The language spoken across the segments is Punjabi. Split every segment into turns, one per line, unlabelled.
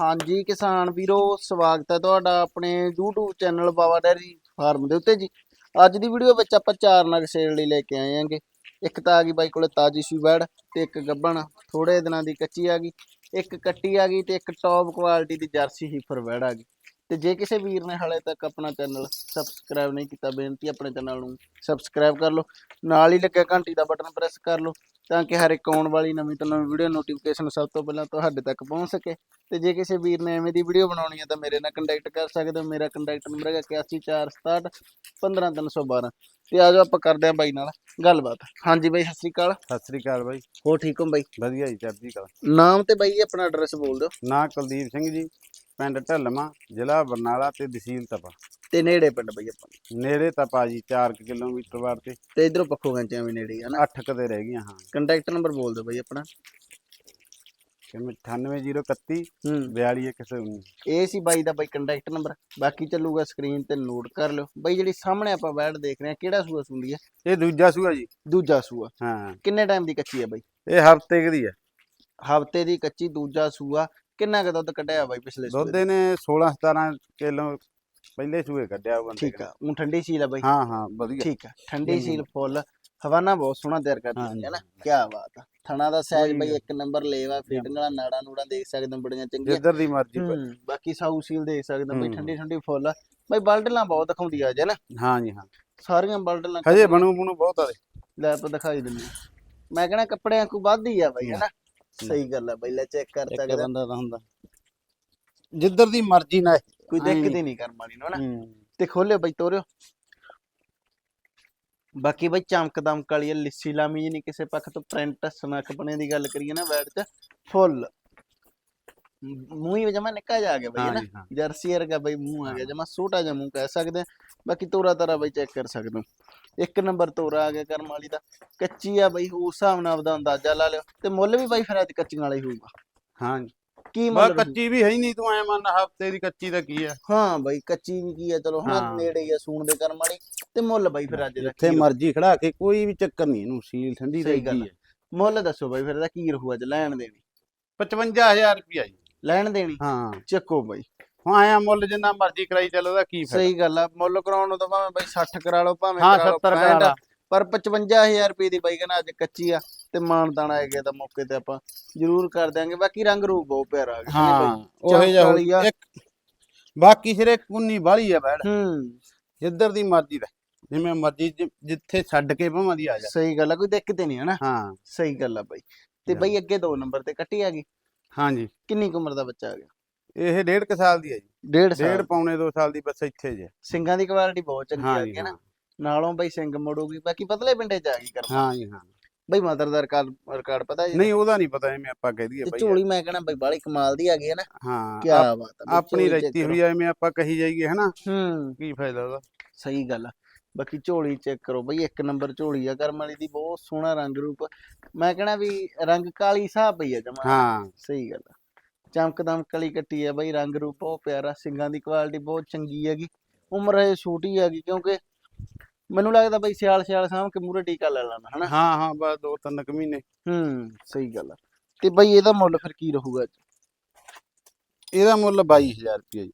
ਹਾਂਜੀ, ਕਿਸਾਨ ਵੀਰੋ, ਸਵਾਗਤ ਹੈ ਤੁਹਾਡਾ ਆਪਣੇ YouTube channel Bawa dairy farm ਦੇ ਉੱਤੇ ਜੀ। ਅੱਜ ਦੀ ਵੀਡੀਓ ਵਿੱਚ ਆਪਾਂ ਚਾਰ ਨਗ ਸੇਲ ਲਈ ਲੈ ਕੇ ਆਏ ਆਂਗੇ ਇੱਕ ਤਾਂ ਆ ਗਈ ਬਾਈ ਕੋਲੇ ਤਾਜੀ ਸੀ ਬੈੜ ਤੇ ਇੱਕ ਗੱਬਣ ਥੋੜੇ ਦਿਨਾਂ ਦੀ ਕੱਚੀ ਆ ਗਈ। ਇੱਕ ਕੱਟੀ ਆ ਗਈ ਤੇ ਇੱਕ ਟੌਪ ਕੁਆਲਿਟੀ ਦੀ ਜਰਸੀ ਹੀਫਰ ਬੈੜ ਆ ਗਈ। ਤੇ ਜੇ ਕਿਸੇ ਵੀਰ ਨੇ ਹਾਲੇ ਤੱਕ ਆਪਣਾ ਚੈਨਲ ਸਬਸਕ੍ਰਾਈਬ ਨਹੀਂ ਕੀਤਾ, ਬੇਨਤੀ ਆਪਣੇ ਚੈਨਲ ਨੂੰ ਸਬਸਕ੍ਰਾਈਬ ਕਰ ਲਓ। ਨਾਲ ਹੀ ਲੱਗਿਆ ਘੰਟੀ ਦਾ ਬਟਨ ਪ੍ਰੈਸ ਕਰ ਲਓ। ਤਾਂ ਕਿ ਹਰ ਇੱਕ ਆਉਣ ਵਾਲੀ ਨਵੀਂ ਤੋਂ ਨਵੀਂ ਵੀਡੀਓ ਨੋਟੀਫਿਕੇਸ਼ਨ ਸਭ ਤੋਂ ਪਹਿਲਾਂ ਤੁਹਾਡੇ ਤੱਕ ਪਹੁੰਚ ਸਕੇ। ਤੇ ਜੇ ਕਿਸੇ ਵੀਰ ਨੇ ਐਵੇਂ ਦੀ ਵੀਡੀਓ ਬਣਾਉਣੀ ਹੈ ਤਾਂ ਮੇਰੇ ਨਾਲ ਕੰਟੈਕਟ ਕਰ ਸਕਦੇ ਹੋ। ਮੇਰਾ ਕੰਟੈਕਟ ਨੰਬਰ ਹੈਗਾ 8146 15312 ਤੇ ਆਜੋ ਆਪਾਂ ਕਰਦੇ ਆਂ ਬਾਈ ਨਾਲ ਗੱਲਬਾਤ। ਹਾਂਜੀ ਬਾਈ ਸਤਿ ਸ੍ਰੀ ਅਕਾਲ।
ਸਤਿ ਸ੍ਰੀ ਅਕਾਲ ਬਾਈ।
ਹੋ ਠੀਕ ਹੋ ਬਾਈ?
ਵਧੀਆ ਜੀ ਚੜ੍ਹਦੀ ਕਲਾ
ਨਾਮ ਤੇ ਬਾਈ ਆਪਣਾ ਐਡਰੈਸ ਬੋਲ ਦਿਓ।
ਨਾਂ ਕੁਲਦੀਪ ਸਿੰਘ ਜੀ ਪਿੰਡ ਢੱਲਮਾ ਜ਼ਿਲ੍ਹਾ ਬਰਨਾਲਾ ਤੇ ਤਹਿਸੀਲ ਤਪਾ।
ਤੇ ਨੇੜੇ ਪਿੰਡ ਬਾਈ ਆਪਾਂ।
ਨੇੜੇ ਤਪਾ ਜੀ 4 ਕਿਲੋਮੀਟਰ ਬਾਅਦ ਤੇ।
ਤੇ ਇਧਰੋਂ ਪੱਖੋ ਗੰਚਿਆਂ ਵੀ ਨੇੜੇ ਹੀ ਆ ਨਾ।
8 ਕਦੇ ਰਹਿ ਗਈਆਂ ਹਾਂ।
ਕੰਟੈਕਟ ਨੰਬਰ ਬੋਲ ਦਿਓ ਬਾਈ ਆਪਣਾ।
ਕਿਵੇਂ 98031
ਹੂੰ।
42119
ਇਹ ਸੀ ਬਾਈ ਦਾ ਬਾਈ ਕੰਟੈਕਟ ਨੰਬਰ। ਬਾਕੀ ਚੱਲੂਗਾ ਸਕਰੀਨ ਤੇ ਨੋਟ ਕਰ ਲਿਓ। ਬਾਈ ਜਿਹੜੀ ਸਾਹਮਣੇ ਆਪਾਂ ਬੈਡ ਦੇਖ ਰਹੇ ਆ ਕਿਹੜਾ ਸੂਆ ਸੁੰਦੀ ਹੈ
ਇਹ ਦੂਜਾ ਸੂਆ ਜੀ।
ਦੂਜਾ ਸੂਆ।
ਹਾਂ।
ਕਿੰਨੇ ਟਾਈਮ ਦੀ ਕੱਚੀ ਹੈ ਬਾਈ?
ਇਹ ਹਫ਼ਤੇ ਦੀ ਹੈ
ਹਫ਼ਤੇ ਦੀ ਕੱਚੀ ਦੂਜਾ ਸੂਆ। ਕਿੰਨਾ ਕੁ ਦੁੱਧ ਕੱਢਿਆ ਬਾਈ ਪਿਛਲੇ ਸੂਏ
ਦੁੱਧ ਇਹਨੇ 16 17 ਕਿਲੋ ਪਹਿਲੇ ਸੂਏ ਕੱਢਿਆ ਬੰਦੇ
ਠੀਕ ਆ ਉਹ ਠੰਡੀ ਸੀਲ ਆ ਬਾਈ।
ਹਾਂ ਹਾਂ ਵਧੀਆ।
ਠੀਕ ਆ ਠੰਡੀ। ਸੀਲ ਫੁੱਲ ਹਵਾਨਾ ਬਹੁਤ ਸੋਹਣਾ ਤਿਆਰ ਕਰਦੀ ਹੈ ਨਾ। ਕੀ ਬਾਤ ਆ। ਥਣਾ ਦਾ ਸਾਈਜ਼ ਬਾਈ। ਇੱਕ ਨੰਬਰ ਲੇਵਾ ਫੀਟਿੰਗ ਵਾਲਾ ਨਾੜਾ ਨੂੜਾ ਦੇਖ ਸਕਦੇ ਹੋ ਬੜੀਆਂ ਚੰਗੀਆਂ।
ਜਿੱਧਰ ਦੀ ਮਰਜ਼ੀ
ਬਾਕੀ ਸਾਊ ਸੀਲ ਦੇਖ ਸਕਦੇ ਹੋ ਬਾਈ। ਠੰਡੀ ਠੰਡੀ ਫੁੱਲ। ਬਾਈ ਬਲਡਲਾਂ ਬਹੁਤ ਦਿਖਾਉਂਦੀ ਆ ਜੇ ਨਾ
ਹਾਂ ਜੀ ਹਾਂ।
ਸਾਰੀਆਂ ਬਲਡਲਾਂ
ਹਜੇ ਬਣੂ ਬਣੂ ਬਹੁਤ ਆ
ਲੈ ਆਪਾਂ ਦਿਖਾਈ ਦਿੰਦੇ। ਮੈਂ ਕਹਿੰਦਾ ਕੱਪੜਿਆਂ ਕੋ ਵੱਧ ਹੀ ਆ ਬਾਈ ਹੈ। ਨਾ ਸਹੀ ਗੱਲ ਆ ਬਾਈ ਲੈ ਚੈੱਕ ਕਰ ਸਕਦੇ।
ਬੰਦਾ ਤਾਂ ਹੁੰਦਾ। ਜਿੱਧਰ ਦੀ ਮਰਜ਼ੀ ਨਾ
ਕੋਈ ਦਿੱਕਤ ਹੀ। ਨਹੀਂ ਕਰਮ ਵਾਲੀ ਨੂੰ
ਹੂੰ।
ਤੇ ਖੋਲਿਓ ਬਾਈ ਤੋਰਿਓ। ਬਾਕੀ ਬਾਈ ਚਮਕ ਦਮਕ ਵਾਲੀ ਲਿੱਸੀ ਲਾਮੀ ਜੀ ਨਹੀਂ ਕਿਸੇ ਪੱਖ ਤੋਂ ਪ੍ਰਿੰਟ ਸਨਕ ਬਣੇ ਦੀ ਗੱਲ ਕਰੀਏ ਨਾ ਬੈਡ 'ਚ ਫੁੱਲ। ਮੂੰਹ ਹੀ ਜਮਾ ਨਿੱਕਾ ਜਾ ਆ ਗਿਆ ਬਾਈ ਹੈ
ਹਾਂ
ਨਾ
ਜੀ ਹਾਂ।
ਜਰਸੀ ਵਰਗਾ ਬਾਈ ਮੂੰਹ ਆ ਗਿਆ ਜਮਾ ਛੋਟਾ ਜਿਹਾ ਮੂੰਹ ਕਹਿ ਸਕਦੇ ਆ। ਬਾਕੀ ਤੋਰਾ ਤਾਰਾ ਬਾਈ ਚੈੱਕ ਕਰ ਸਕਦੇ ਹੋ। ਇੱਕ ਨੰਬਰ ਤੋਰਾ ਆ ਗਿਆ ਕਰਮ ਵਾਲੀ ਦਾ। ਕੱਚੀ ਆ ਬਾਈ ਉਸ ਹਿਸਾਬ ਨਾਲ ਆਪਦਾ ਅੰਦਾਜ਼ਾ ਲਾ ਲਿਓ। ਤੇ ਮੁੱਲ ਵੀ ਬਾਈ ਫਿਰ ਅੱਜ ਕੱਚੀਆਂ ਵਾਲਾ ਹੀ ਹੋਊਗਾ।
ਹਾਂ
ਕੀ
ਬਾ
ਮੁੱਲ ਰਹੂ?
ਕੱਚੀ ਵੀ ਹੈ ਹੀ ਨਹੀਂ ਤੂੰ ਐ ਮੰਨ ਹਫ਼ਤੇ ਦੀ ਕੱਚੀ ਦਾ ਕੀ ਆ
ਹਾਂ ਬਾਈ ਕੱਚੀ ਵੀ ਕੀ ਆ ਚਲੋ ਹਾਂ
ਹਾਂ।
ਨੇੜੇ ਹੀ ਆ ਸੂਣ ਦੇ ਕਰਮ ਵਾਲੀ ਤੇ ਮੁੱਲ ਬਾਈ ਫਿਰ ਅੱਜ ਦਾ
ਜਿੱਥੇ
ਕੀ
ਮਰਜ਼ੀ ਖੜਾ ਕੇ ਕੋਈ ਵੀ ਚੱਕਰ ਨਹੀਂ ਇਹਨੂੰ ਸੀਲ ਠੰਡੀ
ਸਹੀ
ਦਾ
ਗੱਲ। ਮੁੱਲ ਦੱਸੋ ਬਾਈ ਫਿਰ ਇਹਦਾ ਕੀ ਰਹੂ ਅੱਜ ਲੈਣ ਦੇਣੀ?
55000 ਰੁਪਿਆ ਜੀ।
ਲੈਣ ਦੇਣੀ?
ਹਾਂ।
ਚੱਕੋ ਬਾਈ।
ਹੁਣ ਆਇਆ ਮੁੱਲ ਜਿੰਨਾ ਮਰਜ਼ੀ ਕਰਾਈ ਚੱਲੋ ਉਹਦਾ ਕੀ ਫਾਇਦਾ?
ਸਹੀ ਗੱਲ ਆ ਮੁੱਲ ਕਰਾਉਣ ਨੂੰ ਤਾਂ ਭਾਵੇਂ ਬਾਈ 60 ਕਰਾ ਲਓ ਭਾਵੇਂ
ਹਾਂ
ਕਰਾ ਲਓ
70
65
ਕਰਾ
ਪਰ 55000 ਰੁਪਏ ਦੀ ਬਾਈ ਕਹਿੰਦਾ ਅੱਜ ਕੱਚੀ ਆ। ਤੇ ਮਾਨਦਾਨ ਆਏਗਾ ਤਾਂ ਮੌਕੇ ਤੇ ਆਪਾਂ ਜ਼ਰੂਰ ਕਰ ਦਿਆਂਗੇ। ਬਾਕੀ ਰੰਗ ਰੂਪ ਬਹੁਤ ਪਿਆਰਾ ਆ
ਹਾਂ ਉਹ ਜਿਹਾ। ਇੱਕ ਬਾਕੀ ਸਿਰੇ ਕੁੰਨੀ ਬਾਲੀ ਆ ਬੈੜ
ਹੂੰ।
ਜਿੱਧਰ ਦੀ ਮਰਜ਼ੀ ਦਾ ਜਿਵੇਂ ਮਰਜ਼ੀ ਜਿੱਥੇ ਛੱਡ ਕੇ ਭਾਵਾਂ ਦੀ ਆ ਜਾ।
ਸਹੀ ਗੱਲ ਆ ਕੋਈ ਦਿੱਕਤ ਨਹੀਂ ਹੈ ਨਾ।
ਹਾਂ।
ਸਹੀ ਗੱਲ ਆ ਬਾਈ। ਤੇ। ਬਾਈ ਅੱਗੇ ਦੋ ਨੰਬਰ ਤੇ ਕੱਟੀ ਆ ਗਈ।
ਹਾਂਜੀ।
ਕਿੰਨੀ ਕੁ ਉਮਰ ਦਾ ਬੱਚਾ ਆ ਗਿਆ?
ਇਹ ਡੇਢ ਕੁ ਸਾਲ ਦੀ ਹੈ ਜੀ।
ਡੇਢ
ਡੇਢ
ਸਾਲ
ਪੌਣੇ 2 ਸਾਲ ਦੀ ਬਸ ਇੱਥੇ ਜੇ।
ਸਿੰਘਾਂ ਦੀ ਕੁਆਲਿਟੀ ਬਹੁਤ ਚੰਗੀ ਆ ਗਈ ਨਾ। ਨਾਲੋਂ ਬਾਈ ਸਿੰਘ ਮੋੜੂਗੀ। ਬਾਕੀ ਪਤਲੇ ਪਿੰਡੇ ਚ ਆ ਗਈ ਕਰਮ
ਹਾਂ ਜੀ ਹਾਂ।
ਬਾਈ ਮਦਰ ਦਾ ਰਿਕਾਰਡ ਰਿਕਾਰਡ ਪਤਾ ਜੀ?
ਨਹੀਂ ਉਹਦਾ ਨਹੀਂ ਪਤਾ ਐਵੇਂ ਆਪਾਂ ਕਹਿ ਦਈਏ
ਤੇ
ਬਈ
ਝੋਲੀ ਮੈਂ ਕਹਣਾ ਬਾਈ ਬਾਲੀ ਕਮਾਲ ਦੀ ਆ ਗਈ ਹੈ ਨਾ।
ਹਾਂ
ਕੀ ਬਾਤ ਆ
ਆਪਣੀ
ਕਰੋ।
ਹੋਈ ਐਵੇਂ ਆਪਾਂ ਕਹੀ ਜਾਈਏ ਹਨਾ?
ਹੂੰ।
ਕੀ ਫਾਇਦਾ ਉਹਦਾ?
ਸਹੀ ਗੱਲ ਆ। ਬਾਕੀ ਝੋਲੀ ਚੈੱਕ ਕਰੋ ਬਈ ਇੱਕ ਨੰਬਰ ਝੋਲੀ ਆ ਕਰਮ ਵਾਲੀ ਦੀ ਬਹੁਤ ਸੋਹਣਾ ਰੰਗ ਰੂਪ। ਮੈਂ ਕਹਣਾ ਵੀ ਰੰਗ ਕਾਲੀ ਸਾਹ ਪਈ ਆ ਜਮਾ।
ਹਾਂ।
ਸਹੀ ਗੱਲ ਆ। ਚਮਕ ਦਮਕ ਵਾਲੀ ਕੱਟੀ ਆ ਬਈ ਰੰਗ ਰੂਪ ਬਹੁਤ ਪਿਆਰਾ। ਸਿੰਘਾਂ ਦੀ ਕੁਆਲਿਟੀ ਬਹੁਤ ਚੰਗੀ ਹੈਗੀ। ਉਮਰ ਹਜੇ ਛੋਟੀ ਹੈਗੀ ਕਿਉਂਕਿ ਮੈਨੂੰ ਲੱਗਦਾ ਬਈ ਸਿਆਲ ਸਿਆਲ ਸਾਂਭ ਕੇ ਮੂਰੇ ਟੀਕਾ ਲੈ ਲੈਣਾ ਹਨਾ?
ਹਾਂ ਹਾਂ ਬਸ ਦੋ ਤਿੰਨ ਕੁ ਮਹੀਨੇ।
ਹੂੰ ਸਹੀ ਗੱਲ ਆ। ਤੇ ਬਈ ਇਹਦਾ ਮੁੱਲ ਫਿਰ ਕੀ ਰਹੂਗਾ
ਇਹਦਾ ਮੁੱਲ 22000 ਰੁਪਏ ਜੀ।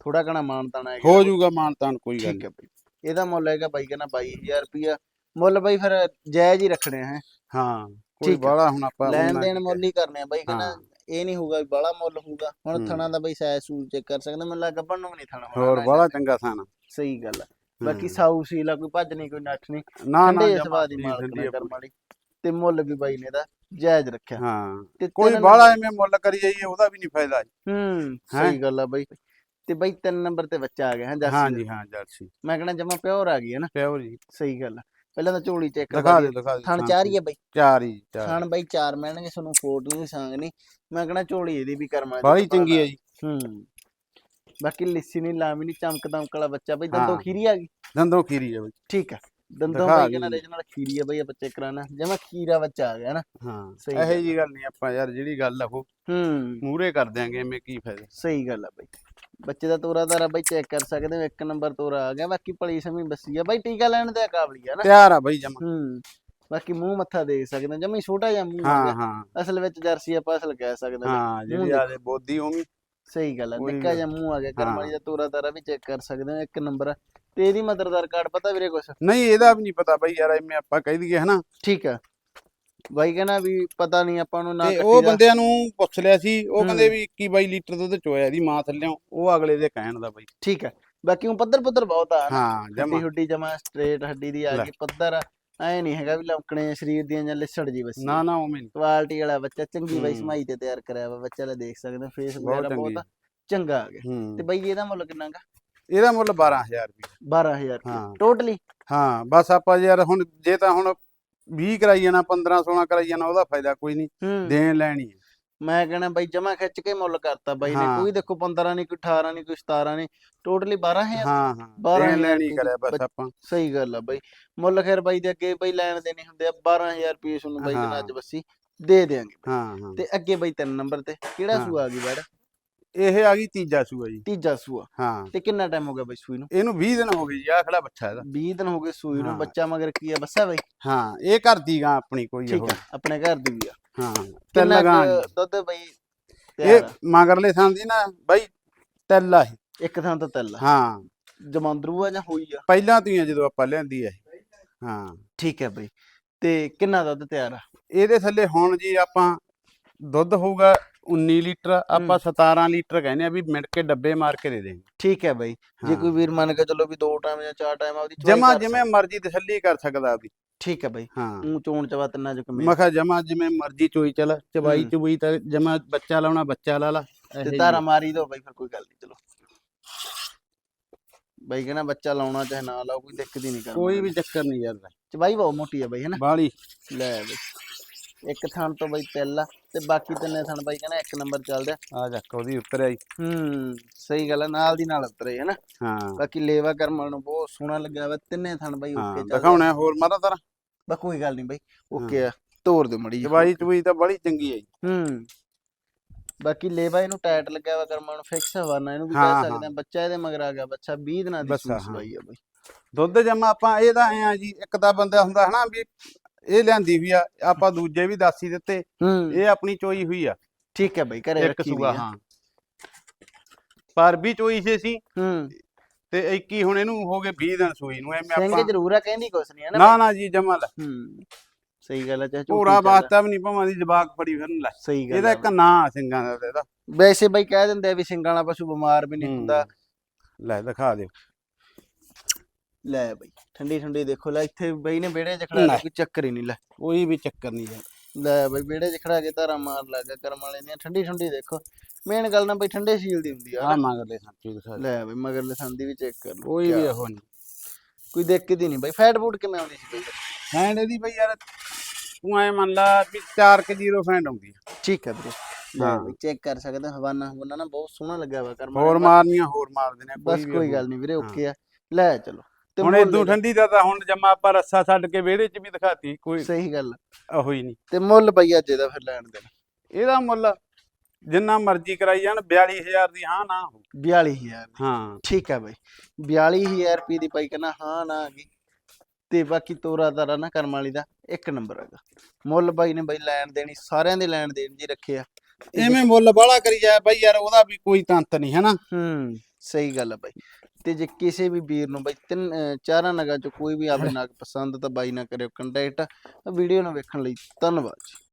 ਥੋੜਾ ਘਣਾ ਮਾਨਤਾਣਾ ਹੈਗਾ।
ਹੋ ਜਾਊਗਾ ਮਾਨਤਾਨ ਕੋਈ ਗੱਲ
ਠੀਕ ਹੈ ਬਈ। ਇਹਦਾ ਮੁੱਲ ਹੈਗਾ ਬਾਈ ਕਹਿੰਦਾ 22000 ਰੁਪਿਆ ਮੁੱਲ ਬਈ ਫਿਰ ਜਾਇਜ਼ ਹੀ ਰੱਖਣੇ ਹੈਂ।
ਹਾਂ ਕੋਈ
ਹੈ।
ਬਾਹਲਾ ਹੁਣ ਆਪਾਂ
ਲੈਣ ਦੇਣ ਮੁੱਲ ਹੀ ਕਰਨੇ ਆ ਬਾਈ ਕਹਿੰਦਾ
ਹਾਂ।
ਇਹ ਨਹੀਂ ਹੋਊਗਾ ਵੀ ਬਾਹਲਾ ਮੁੱਲ ਹੋਊਗਾ। ਹੁਣ
ਹੂੰ।
ਥਣਾ ਦਾ ਬਈ ਸਾਇਜ਼ ਸੂਲ ਚੈੱਕ ਕਰ ਸਕਦੇ ਮੈਨੂੰ ਲੱਗਾ ਗੱਬਣ ਨੂੰ ਵੀ ਨਹੀਂ ਥਣਾ
ਹੋਰ
ਨਾ
ਬਾਹਲਾ ਚੰਗਾ ਸਾਨਾ
ਸਹੀ ਗੱਲ ਆ। ਬਾਕੀ। ਸਾਊ ਸੀਲਾ ਕੋਈ ਭੱਜ ਨਹੀਂ ਕੋਈ ਨੱਠ ਨਹੀਂ।
ਨਾ ਨਾ
ਠੰਡੇ ਸੁਭਾਅ ਦੀ ਮਾਲਕ ਨੇ
ਆ
ਕਰਮ ਵਾਲੀ। ਤੇ ਮੁੱਲ ਵੀ ਬਾਈ ਨੇ ਦਾ ਜਾਇਜ਼ ਰੱਖਿਆ।
ਹਾਂ।
ਤੇ
ਕੋਈ ਬਾਹਲਾ ਐਵੇਂ ਮੁੱਲ ਕਰੀ ਜਾਈਏ ਉਹਦਾ ਵੀ ਨਹੀਂ ਫਾਇਦਾ।
ਹੂੰ? ਸਹੀ ਗੱਲ ਆ ਬਾਈ। ਤੇ ਬਾਈ ਤਿੰਨ ਨੰਬਰ ਤੇ ਬੱਚਾ ਆ ਗਿਆ ਹੈ ਜਰਸੀ
ਹਾਂ
ਦਾ।
ਜੀ ਹਾਂ ਜਰਸੀ।
ਮੈਂ ਕਹਿੰਦਾ ਜਮਾ ਪਿਓਰ ਆ ਗਈ ਹੈ ਨਾ।
ਪਿਓ ਜੀ।
ਸਹੀ ਗੱਲ ਆ। ਪਹਿਲਾਂ ਤਾਂ ਝੋਲੀ ਚੈੱਕ
ਦਿਖਾ ਦਿਓ ਦਿਖਾ ਦਿਓ।
ਥਣ ਚਾਰ ਹੀ ਆ ਬਾਈ।
ਚਾਰ ਹੀ ਚਾਰ।
ਖਾਣ ਬਾਈ ਚਾਰ ਮੈਣਗੇ ਤੁਹਾਨੂੰ ਫੋਟ ਨਹੀਂ ਸੰਗ ਨਹੀਂ। ਮੈਂ ਕਹਣਾ ਝੋਲੀ ਇਹਦੀ ਵੀ ਕਰਮਾ
ਬਾਹਲੀ ਚੰਗੀ ਹੈ ਜੀ।
ਹੂੰ। ਬਾਕੀ ਲਿੱਸੀ ਨਹੀਂ ਲਾਵੀ ਨਹੀਂ ਚਮਕ ਦਮਕ ਵਾਲਾ ਬੱਚਾ ਬਈ ਦੰਦੋਂ
ਹਾਂ।
ਖੀਰੀ ਆ ਗਈ?
ਦੰਦੋਂ ਖੀਰੀ ਹੈ ਬਈ।
ਠੀਕ ਆ। ਦੰਦੋਂ
ਦਿਖਾ
ਬਈ ਕਹਿੰਦਾ। ਰੀਜਨਲ ਖੀਰੀ ਆ ਬਈ ਆਪਾਂ ਚੈੱਕ ਕਰਾਣਾ ਜਮਾ ਖੀਰਾ ਬੱਚਾ ਆ ਗਿਆ ਨਾ।
ਹਾਂ
ਸਹੀ
ਇਹੋ
ਗੱਲ
ਜੀ ਗੱਲ ਨਹੀਂ ਆਪਾਂ ਯਾਰ ਜਿਹੜੀ ਗੱਲ ਆ ਉਹ
ਹੂੰ।
ਮੂਰੇ ਕਰ ਦਿਆਂਗੇ ਐਵੇਂ ਕੀ ਫਾਇਦਾ।
ਸਹੀ ਗੱਲ ਆ ਬਈ। ਬੱਚੇ ਦਾ ਤੋਰਾ ਤਾਰਾ ਬਈ ਚੈੱਕ ਕਰ ਸਕਦੇ ਹੋ ਇੱਕ ਨੰਬਰ ਤੋਰਾ ਆ ਗਿਆ। ਬਾਕੀ ਪਲੀ ਸਮੀ ਬੱਸੀ ਆ ਬਈ ਟੀਕਾ ਲੈਣ ਦੇ ਕਾਬਲੀ ਆ ਨਾ।
ਤਿਆਰ ਆ ਬਈ ਜਮਾ।
ਹੂੰ। ਬਾਕੀ ਮੂੰਹ ਮੱਥਾ ਦੇਖ ਸਕਦੇ ਹੋ ਜਮੀ ਛੋਟਾ ਜਿਹਾ ਮੂੰਹ ਆ
ਹਾਂ। ਹਾਂ।
ਅਸਲ ਵਿੱਚ ਜਰਸੀ ਆਪਾਂ ਅਸਲ ਕਹਿ ਸਕਦੇ ਹਾਂ।
ਹਾਂ ਜਿਹੜੀ
ਦੇਖੋ।
ਆਲੇ ਬੋਦੀ ਉਵੇਂ
ਸਹੀ ਗੱਲ ਹੈ ਨਿੱਕਾ ਜਿਹਾ ਮੂੰਹ ਆ ਗਿਆ ਕਰਮ
ਹਾਂ।
ਵਾਲੀ ਦਾ ਤੋਰਾ ਤਾਰਾ ਵੀ ਚੈੱਕ ਕਰ ਸਕਦੇ ਹੋ ਇੱਕ ਨੰਬਰ ਤੇ ਇਹਦੀ ਮਦਰਦਾਰ ਕਾਰਡ ਪਤਾ ਵੀਰੇ ਕੁਛ?
ਨਹੀਂ ਇਹਦਾ ਵੀ ਨਹੀਂ ਪਤਾ ਬਈ ਯਾਰ ਐਵੇਂ ਆਪਾਂ ਕਹਿ ਦਈਏ ਹਨਾ।
ਠੀਕ ਆ। ਬਾਈ ਕਹਿੰਦਾ ਵੀ ਪਤਾ ਨਹੀਂ ਆਪਾਂ ਨੂੰ ਨਾ
ਤੇ
ਕੱਟੀ
ਉਹ
ਦਾ।
ਬੰਦਿਆਂ ਨੂੰ ਪੁੱਛ ਲਿਆ ਸੀ ਉਹ। ਕਹਿੰਦੇ ਵੀ 21 22 ਲੀਟਰ ਦੁੱਧ ਚੋਇਆ ਦੀ ਮਾਂ ਥੱਲਿਓਂ ਉਹ ਅਗਲੇ ਦੇ ਕਹਿਣ ਦਾ ਬਈ।
ਠੀਕ ਆ। ਬਾਕੀ ਉਹ ਪੱਧਰ ਪੱਧਰ ਬਹੁਤ ਆ।
ਹਾਂ
ਹੱਡੀ
ਜਮਾ।
ਹੁੱਡੀ ਜਮਾ ਸਟ੍ਰੇਟ ਹੱਡੀ ਦੀ ਆ
ਲੈ।
ਗਈ ਪੱਧਰ ਐ ਨਹੀਂ ਹੈਗਾ ਵੀ ਲੌਂਕਣੇ ਸਰੀਰ ਦੀਆਂ ਜਾਂ ਲਿਸੜ ਜੀ ਬਸ
ਨਾ ਨਾ ਉਵੇਂ ਨਹੀਂ
ਕੁਆਲਿਟੀ ਵਾਲਾ ਬੱਚਾ ਚੰਗੀ ਬਾਈ। ਸਮਾਈ ਤੇ ਤਿਆਰ ਕਰਿਆ ਵਾ ਬੱਚਾ ਲੈ ਦੇਖ ਸਕਦੇ ਫੇਸ ਵਗੈਰਾ ਬਹੁਤ
ਚੰਗੀ।
ਆ ਗਿਆ। ਤੇ ਬਾਈ ਇਹਦਾ ਮੁੱਲ ਕਿੰਨਾ ਗਾ?
ਇਹਦਾ ਮੁੱਲ 12000 ਰੁਪਏ
12000
ਹਾਂ।
ਟੋਟਲੀ
ਹਾਂ ਬਸ ਆਪਾਂ ਯਾਰ ਹੁਣ ਜੇ ਤਾਂ ਹੁਣ 20 ਕਰਾਈ ਜਾਣਾ 15 16 ਕਰਾਈ ਜਾਣਾ ਉਹਦਾ ਫਾਇਦਾ ਕੋਈ ਨਹੀਂ ਦੇਣ ਲੈਣੀ ਹੈ
ਮੈਂ ਕਹਿਣਾ ਬਾਈ ਜਮਾ ਖਿੱਚ ਕੇ ਮੁੱਲ ਕਰਤਾ ਬਾਈ ਨੇ
ਹਾਂ।
ਕੋਈ ਦੇਖੋ 15 ਨਹੀਂ ਕੋਈ 18 ਨਹੀਂ ਕੋਈ 17 ਨਹੀਂ ਟੋਟਲੀ 12000
ਹਾਂ ਹਾਂ।
ਬਾਰਾਂ
ਦੇਣ
ਹਜ਼ਾਰ
ਲੈਣੀ
ਰੁਪਏ
ਕਰਿਆ ਬਸ
ਬੱਚ-
ਆਪਾਂ।
ਸਹੀ ਗੱਲ ਆ ਬਾਈ। ਮੁੱਲ ਖੈਰ ਬਾਈ ਦੇ ਅੱਗੇ ਬਾਈ ਲੈਣ ਦੇ ਨਹੀਂ ਹੁੰਦੇ ਆ 12000 ਰੁਪਏ ਤੁਹਾਨੂੰ ਬਾਈ
ਹਾਂ।
ਅੱਜ ਬੱਸੀ ਦੇ ਦੇਾਂਗੇ
ਹਾਂ ਹਾਂ।
ਤੇ ਅੱਗੇ ਬਾਈ ਤਿੰਨ ਨੰਬਰ ਤੇ ਕਿਹੜਾ
ਹਾਂ।
ਸੂਆ ਆ ਗਈ ਬੈੜ
ਇਹ ਆ ਗਈ ਤੀਜਾ ਸੂਆ ਜੀ।
ਤੀਜਾ ਸੂਆ।
ਹਾਂ।
ਤੇ ਕਿੰਨਾ ਟਾਈਮ ਹੋ ਗਿਆ ਬਾਈ ਸੂਈ ਨੂੰ?
ਇਹਨੂੰ 20 ਦਿਨ ਹੋ ਗਏ ਜੀ ਆ ਖੜਾ ਬੱਚਾ ਇਹਦਾ।
20 ਦਿਨ ਹੋ ਗਏ ਸੂਈ ਨੂੰ
ਹਾਂ।
ਬੱਚਾ ਮਗਰ ਕੀ ਆ ਬੱਸਾ ਬਾਈ?
ਹਾਂ ਇਹ ਘਰ ਦੀ ਗਾਂ ਆਪਣੀ ਕੋਈ
ਠੀਕ
ਉਹ
ਆ ਆਪਣੇ ਘਰ ਦੀ ਵੀ ਆ।
ਹਾਂ ਤੇ
ਕਿੰਨਾ ਕੁ ਦੁੱਧ ਬਾਈ
ਇਹ
ਤਿਆਰ ਆ?
ਮਗਰਲੇ ਥਾਂ ਦੀ ਨਾ ਬਾਈ ਤੈਲਾ ਇਹ।
ਇੱਕ ਥਾਂ ਤੋਂ ਤੱਲ
ਹਾਂ।
ਜਮਾਂਦਰੂ ਆ ਜਾਂ ਹੋਈ ਆ?
ਪਹਿਲਾਂ ਤੋਂ ਹੀ ਆ ਜਦੋਂ ਆਪਾਂ ਲਿਆਂਦੀ ਆ ਇਹ। ਹਾਂ।
ਠੀਕ ਹੈ ਬਾਈ। ਤੇ ਕਿੰਨਾ ਦੁੱਧ ਤਿਆਰ ਆ?
ਇਹਦੇ ਥੱਲੇ ਹੁਣ ਜੀ ਆਪਾਂ ਦੁੱਧ ਹੋਊਗਾ 19 ਲੀਟਰ ਆਪਾਂ 17 ਲੀਟਰ ਕਹਿੰਦੇ ਆ ਵੀ ਮਿੰਟ ਕੇ ਡੱਬੇ ਮਾਰ ਕੇ ਦੇ ਦੇਂਗੇ
ਠੀਕ ਹੈ ਬਾਈ। ਜੇ
ਹਾਂ।
ਕੋਈ ਵੀਰ ਮੰਨ ਕੇ ਚੱਲੋ ਵੀ ਦੋ ਟਾਈਮ ਜਾਂ ਚਾਰ ਟਾਈਮ ਆਪਦੀ
ਜਮਾ
ਕਰ
ਜਿਵੇਂ ਮਰਜ਼ੀ ਤਸੱਲੀ ਕਰ ਸਕਦਾ
ਠੀਕ ਹੈ ਬਾਈ।
ਹਾਂ।
ਉਹ ਚੋਣ ਚਵਾ ਤਿੰਨਾਂ ਚ ਕਮੇ
ਮੈਂ ਕਿਹਾ ਜਮਾ ਜਿਵੇਂ ਮਰਜ਼ੀ ਚੋਈ ਚੱਲ ਚਬਾਈ
ਹੂੰ।
ਚਬੂਈ ਤਾਂ ਜਮਾ ਬੱਚਾ ਲਾਉਣਾ ਬੱਚਾ ਲਾ ਲਾ ਇਹੋ
ਤੇ
ਜਿਹੀ।
ਧਾਰਾ। ਮਾਰੀ ਦੋ ਬਾਈ ਫਿਰ ਕੋਈ ਗੱਲ ਨਹੀਂ ਚਲੋ। ਬਾਈ ਕਹਿੰਦਾ ਬੱਚਾ ਲਾਉਣਾ ਚਾਹੇ ਨਾ ਲਾਓ ਕੋਈ ਦਿੱਕਤ ਹੀ ਨਹੀਂ ਕਰਨਾ।
ਕੋਈ ਵੀ ਚੱਕਰ ਨਹੀਂ ਯਾਰ।
ਚਵਾਈ ਬਹੁਤ ਮੋਟੀ ਆ ਬਾਈ ਹੈਨਾ
ਬਾਲੀ।
ਲੈ ਬਾਈ। ਇੱਕ ਥਣ ਤੋਂ ਬਾਈ ਤਿੱਲ ਆ ਤੇ ਬਾਕੀ ਤਿੰਨੇ ਥਣ ਬਾਈ ਕਹਿੰਦਾ ਇੱਕ ਨੰਬਰ ਚੱਲਦਾ।
ਆ ਜਾ ਉਹਦੀ ਉੱਤਰ ਆਈ।
ਹੂੰ ਸਹੀ ਗੱਲ ਆ ਨਾਲ ਦੀ ਨਾਲ ਉਤਰੇ ਹੈਨਾ।
ਹਾਂ।
ਬਾਕੀ ਲੇਵਾ ਕਰਮਾਂ ਨੂੰ ਬਹੁਤ ਸੋਹਣਾ ਲੱਗਿਆ ਵਾ ਤਿੰਨੇ ਥਣ ਬਾਈ
ਹਾਂ
ਓਕੇ ਚੱਲਦੇ
ਦਿਖਾਉਣਾ ਹੋਰ ਮਾਰਾ ਤਰ?
ਬਸ ਕੋਈ ਗੱਲ ਨਹੀਂ ਬਾਈ ਓਕੇ ਆ ਤੋੜ ਦਿਓ ਮੜੀ
ਚਬਾਈ ਚਬੂਈ ਤਾਂ ਬੜੀ ਚੰਗੀ ਹੈ ਜੀ।
ਹੂੰ। ਬਾਕੀ ਲੇਵਾ ਇਹਨੂੰ ਟਾਈਟ ਲੱਗਿਆ ਵਾ ਕਰਮਾਂ ਨੂੰ ਫਿਕਸ ਹਵਾਨਾ ਇਹਨੂੰ ਵੀ
ਹਾਂ,
ਕਹਿ ਸਕਦੇ ਆ ਬੱਚਾ ਇਹਦੇ ਮਗਰ ਆ ਗਿਆ ਬੱਚਾ 20 ਦਿਨਾਂ ਦੀ ਸੂਸ
ਹਾਂ।
ਬਾਈ ਆ ਬਾਈ।
ਦੁੱਧ ਜਮਾ ਆਪਾਂ ਇਹਦਾ ਐ ਆ ਜੀ ਇੱਕ ਤਾਂ ਬੰਦਾ ਹੁੰਦਾ ਹਨਾ ਵੀ ਇਹ ਲਿਆਂਦੀ ਹੋਈ ਆ ਆਪਾਂ ਦੂਜੇ ਵੀ ਦੱਸ ਹੀ ਦਿੱਤੇ।
ਹੂੰ।
ਇਹ ਆਪਣੀ ਚੋਈ ਹੋਈ ਆ।
ਠੀਕ ਹੈ ਬਾਈ ਘਰੇ
ਇੱਕ
ਰੱਖੀ
ਸੂਆ ਹਾਂ। ਪਰ ਵੀ ਚੋਈ ਸੀ ਸੀ
ਹੂੰ।
ਤੇ 21 ਹੁਣ ਇਹਨੂੰ ਹੋ ਗਏ 20 ਦਿਨ ਸੂਈ ਨੂੰ ਐਵੇਂ
ਸਿੰਘ
ਆਪਾਂ
ਜ਼ਰੂਰ ਆ ਕਹਿੰਦੀ ਕੁਛ ਨਹੀਂ ਹੈ ਨਾ
ਨਾ ਨਾ ਜੀ ਜਮਾ ਲੈ।
ਬਾਈ? ਹੂੰ ਸਹੀ ਗੱਲ ਆ ਚਾਚੂ
ਪੂਰਾ ਵਾਸਤਾ ਵੀ ਨਹੀਂ ਭਾਵਾਂ ਦੀ ਜਵਾਕ ਫੜੀ ਫਿਰਨ ਲੈ।
ਸਹੀ ਗੱਲ
ਇਹਦਾ ਇੱਕ ਨਾਂ ਸਿੰਘਾਂ ਦਾ ਤੇ ਇਹਦਾ।
ਵੈਸੇ ਬਾਈ ਕਹਿ ਦਿੰਦੇ ਆ ਵੀ ਸਿੰਘਾਂ ਵਾਲਾ ਪਸ਼ੂ ਬਿਮਾਰ ਵੀ ਨਹੀਂ
ਹੂੰ।
ਹੁੰਦਾ।
ਲੈ ਦਿਖਾ ਦਿਓ।
ਲੈ ਬਾਈ ਠੰਡੀ ਠੰਡੀ ਦੇਖੋ ਲੈ ਇੱਥੇ ਬਾਈ ਨੇ ਵਿਹੜੇ 'ਚ ਖੜਾ
ਲੈ।
ਕੋਈ ਚੱਕਰ ਹੀ ਨਹੀਂ ਲੈ।
ਕੋਈ ਵੀ ਚੱਕਰ ਨਹੀਂ ਯਾਰ
ਲੈ ਬਾਈ ਵਿਹੜੇ 'ਚ ਖੜਾ ਕੇ ਧਾਰਾ ਮਾਰ ਲੱਗਾ ਕਰਮ ਵਾਲੇ ਦੀਆਂ ਠੰਡੀ ਠੰਡੀ ਦੇਖੋ। ਮੇਨ ਗੱਲ ਨਾ ਬਾਈ ਠੰਡੇ ਸ਼ੀਲ ਦੀ ਹੁੰਦੀ ਆ
ਆ ਮੰਗਦੇ ਸਾਥੀ ਦਿਖਾ ਦਿਓ।
ਲੈ ਬਈ ਮਗਰਲੇ ਸੰਦੀ ਵੀ ਚੈੱਕ ਕਰ ਲਓ
ਕੋਈ ਵੀ ਉਹ ਨਹੀਂ।
ਕੋਈ ਹੀ ਨਹੀਂ ਬਾਈ ਫੈਟ ਫੂਡ ਕਿਵੇਂ ਆਉਂਦੀ ਸੀ ਬਾਈ?
ਹੈਂਡ ਇਹਦੀ ਬਈ ਯਾਰ ਤੂੰ ਐ ਮੰਨ ਲਾ ਵੀ 4 ਕੇ 0 ਫੈਂਡ ਆਉਂਦੀ ਆ।
ਠੀਕ ਹੈ ਵੀਰੇ। ਲੈ
ਹਾਂ।
ਬਈ ਚੈੱਕ ਕਰ ਸਕਦੇ ਹੋ ਹਵਾਨਾ ਹਵਾਨਾ ਨਾ ਬਹੁਤ ਸੋਹਣਾ ਲੱਗਿਆ ਵਾ ਕਰਮ
ਹੋਰ ਮਾਰਨੀਆਂ ਹੋਰ ਮਾਰ ਦੇਣੇ
ਬਸ ਕੋਈ ਗੱਲ ਨਹੀਂ ਵੀਰੇ
ਹਾਂ।
ਓਕੇ ਆ। ਲੈ ਚਲੋ।
ਹੁਣ ਇਦੋਂ ਠੰਡੀ ਦਾ ਤਾਂ ਹੁਣ ਜਮਾ ਆਪਾਂ ਰੱਸਾ ਛੱਡ ਕੇ ਵਿਹੜੇ 'ਚ ਵੀ ਦਿਖਾਤੀ ਕੋਈ
ਸਹੀ ਗੱਲ ਆ।
ਉਹੀ ਨਹੀਂ।
ਤੇ ਮੁੱਲ ਬਈ ਅੱਜ ਇਹਦਾ ਫਿਰ ਲੈਣ ਦੇਣ।
ਇਹਦਾ ਮੁੱਲ ਜਿੰਨਾ ਮਰਜ਼ੀ ਕਰਾਈ ਜਾਣ 42000 ਦੀ ਹਾਂ ਨਾ ਹੋ
42000
ਹਾਂ।
ਠੀਕ ਹੈ ਬਾਈ। 42000 ਰੁਪਏ ਦੀ ਪਾਈ ਕਹਿੰਦਾ ਹਾਂ ਨਾ ਆ ਗਈ। ਤੇ ਬਾਕੀ ਤੋਰਾ ਤਾਰਾ ਨਾ ਕਰਮ ਵਾਲੀ ਦਾ ਇੱਕ ਨੰਬਰ ਹੈਗਾ। ਮੁੱਲ ਬਾਈ ਨੇ ਬਾਈ ਲੈਣ ਦੇਣੀ ਸਾਰਿਆਂ ਦੇ ਲੈਣ ਦੇਣ ਜੀ ਰੱਖਿਆ।
ਐਵੇਂ ਮੁੱਲ ਬਾਹਲਾ ਕਰੀ ਜਾਏ ਬਈ ਯਾਰ ਉਹਦਾ ਵੀ ਕੋਈ ਤੰਤ ਨਹੀਂ ਹੈ ਨਾ?
ਹੂੰ ਸਹੀ ਗੱਲ ਹੈ ਬਾਈ। ਤੇ ਜੇ ਕਿਸੇ ਵੀ ਵੀਰ ਨੂੰ ਬਾਈ ਤਿੰਨ ਚਾਰਾਂ ਨਗਾਂ ਚੋਂ ਕੋਈ ਵੀ ਆਪਣੇ ਨਗ ਪਸੰਦ ਤਾਂ ਬਾਈ ਨਾ ਕਰਿਓ ਕੰਟੈਕਟ। ਵੀਡੀਓ ਨੂੰ ਵੇਖਣ ਲਈ ਧੰਨਵਾਦ ਜੀ।